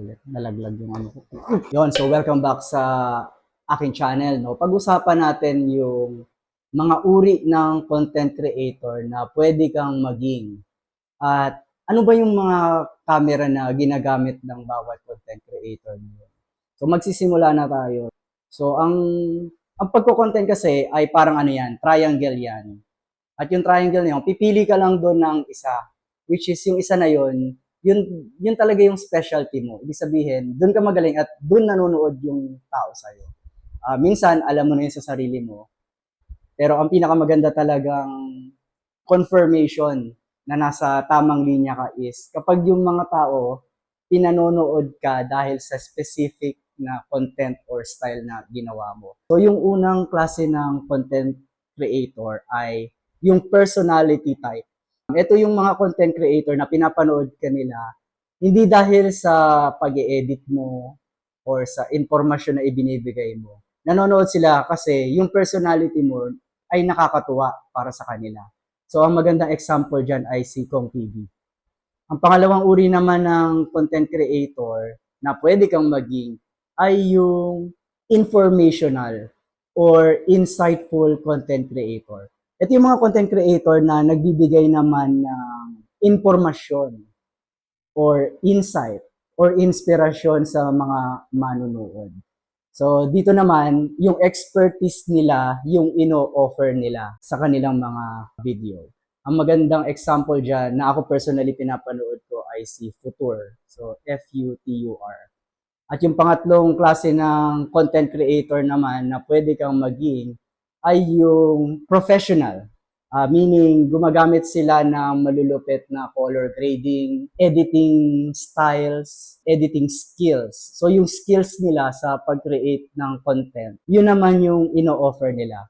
Ulit, nalaglag yung ano ko. Yun, so welcome back sa aking channel. No? Pag-usapan natin yung mga uri ng content creator na pwede kang maging. At ano ba yung mga camera na ginagamit ng bawat content creator ngayon? So magsisimula na tayo. So ang ang pagko-content kasi ay parang ano yan, triangle yan. At yung triangle na yun, pipili ka lang doon ng isa, which is yung isa na yun, yun, yun talaga yung specialty mo. Ibig sabihin, doon ka magaling at doon nanonood yung tao sa'yo. Ah, minsan, alam mo na yun sa sarili mo. Pero ang pinakamaganda talagang confirmation na nasa tamang linya ka is kapag yung mga tao pinanonood ka dahil sa specific na content or style na ginawa mo. So yung unang klase ng content creator ay yung personality type. Ito yung mga content creator na pinapanood ka nila hindi dahil sa pag edit mo or sa informasyon na ibinibigay mo. Nanonood sila kasi yung personality mo ay nakakatuwa para sa kanila. So ang magandang example dyan ay si Kong TV. Ang pangalawang uri naman ng content creator na pwede kang maging ay yung informational or insightful content creator. Ito yung mga content creator na nagbibigay naman ng impormasyon or insight or inspirasyon sa mga manunood. So, dito naman, yung expertise nila, yung ino-offer nila sa kanilang mga video. Ang magandang example dyan na ako personally pinapanood ko ay si Futur. So, F-U-T-U-R. At yung pangatlong klase ng content creator naman na pwede kang maging ay yung professional. Ah, meaning, gumagamit sila ng malulupit na color grading, editing styles, editing skills. So, yung skills nila sa pag-create ng content, yun naman yung ino-offer nila.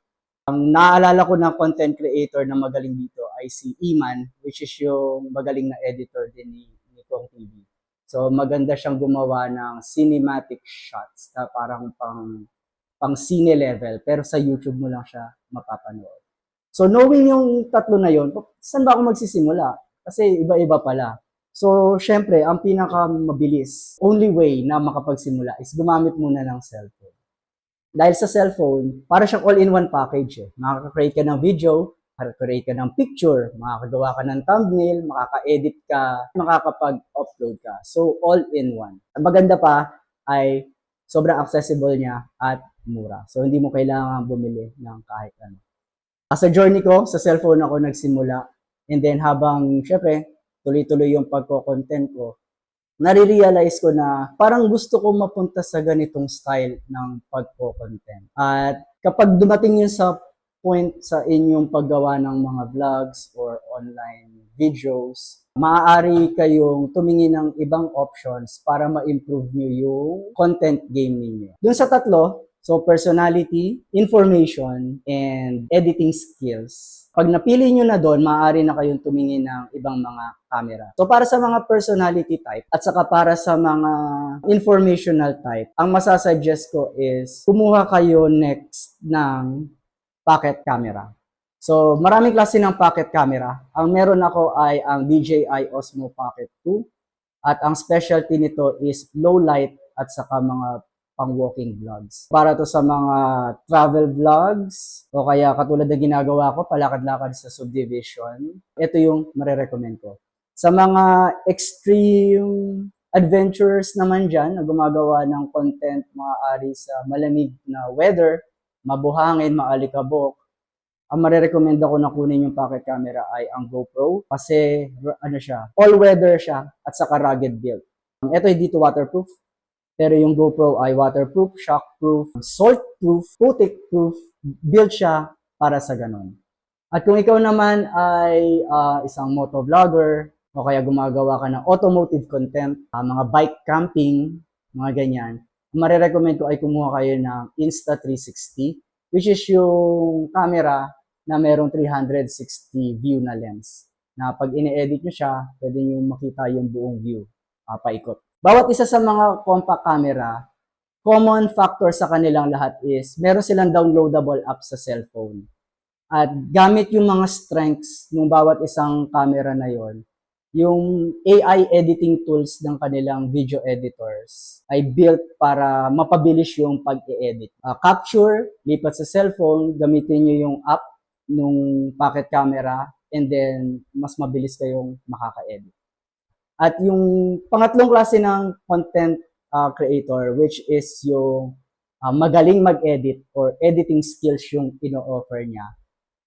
Ang naaalala ko na content creator na magaling dito ay si Iman, which is yung magaling na editor din ni, ni Kong TV. So, maganda siyang gumawa ng cinematic shots na parang pang, pang cine level, pero sa YouTube mo lang siya mapapanood. So, knowing yung tatlo na yon, saan ba ako magsisimula? Kasi iba-iba pala. So, syempre, ang pinakamabilis, only way na makapagsimula is gumamit muna ng cellphone. Dahil sa cellphone, para siyang all-in-one package eh. Makaka-create ka ng video, makaka-create ka ng picture, makakagawa ka ng thumbnail, makaka-edit ka, makakapag-upload ka. So, all-in-one. Ang maganda pa ay sobrang accessible niya at mura. So, hindi mo kailangan bumili ng kahit ano. Sa journey ko, sa cellphone ako nagsimula. And then habang, syempre, tuloy-tuloy yung pagko-content ko, nare-realize ko na parang gusto ko mapunta sa ganitong style ng pagko-content. At kapag dumating yun sa point sa inyong paggawa ng mga vlogs or online videos, maaari kayong tumingin ng ibang options para ma-improve nyo yung content game ninyo. Dun sa tatlo, so personality, information, and editing skills. Pag napili nyo na doon, maaari na kayong tumingin ng ibang mga camera. So para sa mga personality type at saka para sa mga informational type, ang masasuggest ko is kumuha kayo next ng pocket camera. So maraming klase ng pocket camera. Ang meron ako ay ang DJI Osmo Pocket 2 at ang specialty nito is low light at saka mga pang walking vlogs. Para to sa mga travel vlogs o kaya katulad na ginagawa ko, palakad-lakad sa subdivision. Ito yung marerecommend ko. Sa mga extreme adventurers naman dyan na gumagawa ng content maaari sa malamig na weather, mabuhangin, maalikabok, ang marerecommend ako na kunin yung pocket camera ay ang GoPro kasi ano siya, all-weather siya at saka rugged build. Ito hindi to waterproof, pero yung GoPro ay waterproof, shockproof, saltproof, putik-proof, build siya para sa ganon. At kung ikaw naman ay ah, isang motovlogger o kaya gumagawa ka ng automotive content, ah, mga bike camping, mga ganyan, marirecommend ko ay kumuha kayo ng Insta360, which is yung camera na merong 360 view na lens. Na pag ine-edit nyo siya, pwede nyo makita yung buong view, ah, paikot. Bawat isa sa mga compact camera, common factor sa kanilang lahat is meron silang downloadable app sa cellphone. At gamit yung mga strengths ng bawat isang camera na yon, yung AI editing tools ng kanilang video editors ay built para mapabilis yung pag-edit. Ah, capture, lipat sa cellphone, gamitin nyo yung app nung pocket camera and then mas mabilis kayong makaka-edit. At yung pangatlong klase ng content ah, creator which is yung ah, magaling mag-edit or editing skills yung ino-offer niya.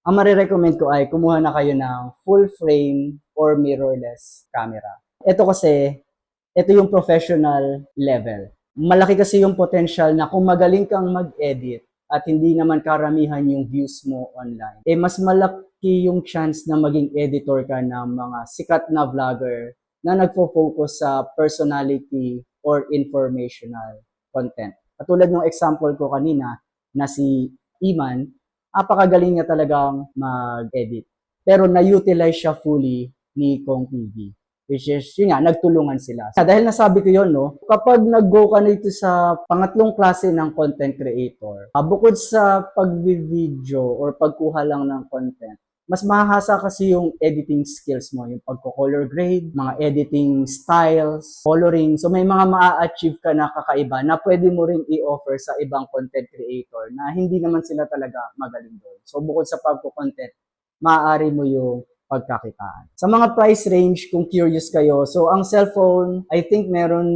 Ang marirecommend ko ay kumuha na kayo ng full frame or mirrorless camera. Ito kasi, ito yung professional level. Malaki kasi yung potential na kung magaling kang mag-edit at hindi naman karamihan yung views mo online, eh mas malaki yung chance na maging editor ka ng mga sikat na vlogger na nagfo-focus sa personality or informational content. Katulad ng example ko kanina na si Iman, apakagaling niya talagang mag-edit. Pero na-utilize siya fully ni Kong TV. Which is, yun nga, nagtulungan sila. Dahil nasabi ko yun, no, kapag nag-go ka na ito sa pangatlong klase ng content creator, ah, bukod sa pag-video or pagkuha lang ng content, mas mahasa kasi yung editing skills mo, yung pagko-color grade, mga editing styles, coloring. So may mga maa-achieve ka na kakaiba na pwede mo rin i-offer sa ibang content creator na hindi naman sila talaga magaling doon. So bukod sa pagko-content, maaari mo yung pagkakitaan. Sa mga price range, kung curious kayo, so ang cellphone, I think meron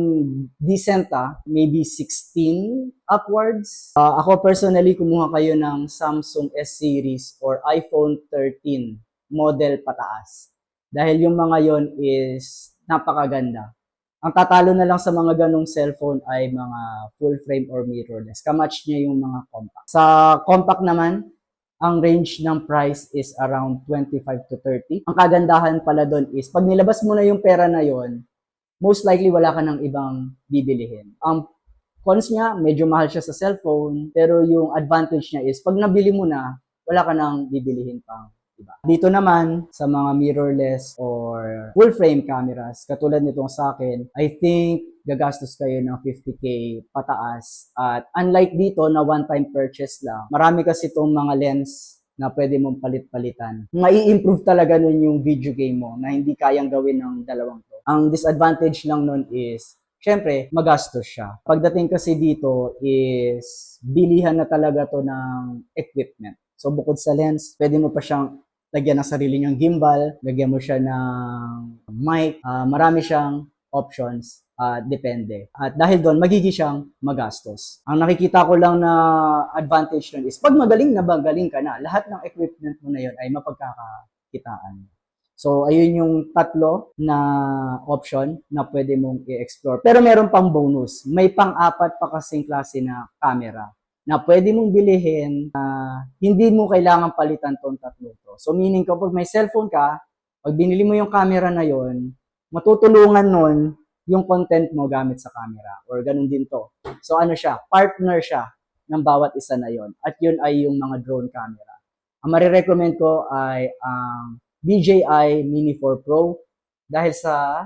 decent ah, maybe 16 upwards. Ah, ako personally, kumuha kayo ng Samsung S series or iPhone 13 model pataas. Dahil yung mga yon is napakaganda. Ang tatalo na lang sa mga ganong cellphone ay mga full frame or mirrorless. Kamatch niya yung mga compact. Sa compact naman, ang range ng price is around 25 to 30. Ang kagandahan pala doon is, pag nilabas mo na yung pera na yon, most likely wala ka ng ibang bibilihin. Ang cons niya, medyo mahal siya sa cellphone, pero yung advantage niya is, pag nabili mo na, wala ka nang bibilihin pang iba. Dito naman, sa mga mirrorless or full frame cameras, katulad nitong sa akin, I think gagastos kayo ng 50k pataas. At unlike dito na one-time purchase lang, marami kasi itong mga lens na pwede mong palit-palitan. Mai-improve talaga nun yung video game mo na hindi kayang gawin ng dalawang to. Ang disadvantage lang nun is, syempre, magastos siya. Pagdating kasi dito is, bilihan na talaga to ng equipment. So bukod sa lens, pwede mo pa siyang lagyan ng sarili niyang gimbal, lagyan mo siya ng mic, ah, marami siyang options, ah, depende. At dahil doon, magiging siyang magastos. Ang nakikita ko lang na advantage nun is, pag magaling na magaling ka na, lahat ng equipment mo na yun ay mapagkakakitaan. So, ayun yung tatlo na option na pwede mong i-explore. Pero meron pang bonus. May pang-apat pa kasing klase na camera na pwede mong bilihin na hindi mo kailangan palitan tong tatlo to. So meaning kapag may cellphone ka, pag binili mo yung camera na yon, matutulungan nun yung content mo gamit sa camera or ganun din to. So ano siya, partner siya ng bawat isa na yon at yun ay yung mga drone camera. Ang marirecommend ko ay ang DJI Mini 4 Pro dahil sa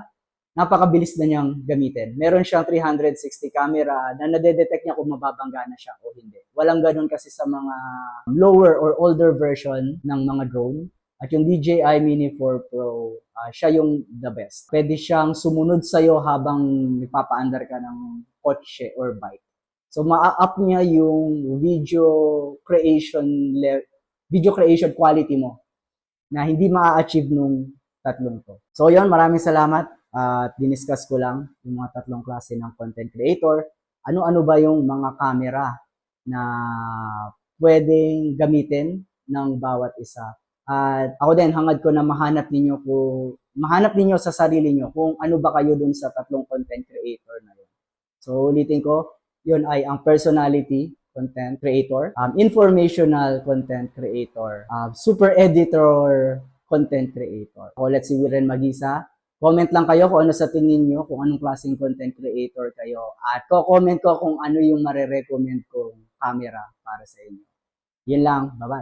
napakabilis na niyang gamitin. Meron siyang 360 camera na nadedetect niya kung mababangga na siya o hindi. Walang ganun kasi sa mga lower or older version ng mga drone. At yung DJI Mini 4 Pro, ah, siya yung the best. Pwede siyang sumunod sa'yo habang nagpapaandar ka ng kotse or bike. So, ma-up niya yung video creation video creation quality mo na hindi ma-achieve nung tatlong to. So, yon maraming salamat at diniscuss ko lang yung mga tatlong klase ng content creator. Ano-ano ba yung mga camera na pwedeng gamitin ng bawat isa. At ako din, hangad ko na mahanap ninyo ko, mahanap ninyo sa sarili nyo kung ano ba kayo dun sa tatlong content creator na yun. So, ulitin ko, yun ay ang personality content creator, um, informational content creator, um, super editor content creator. O, let's see, Wiren Magisa, Comment lang kayo kung ano sa tingin nyo, kung anong klaseng content creator kayo. At ko-comment ko kung ano yung mare-recommend kong camera para sa inyo. Yun lang. Bye-bye.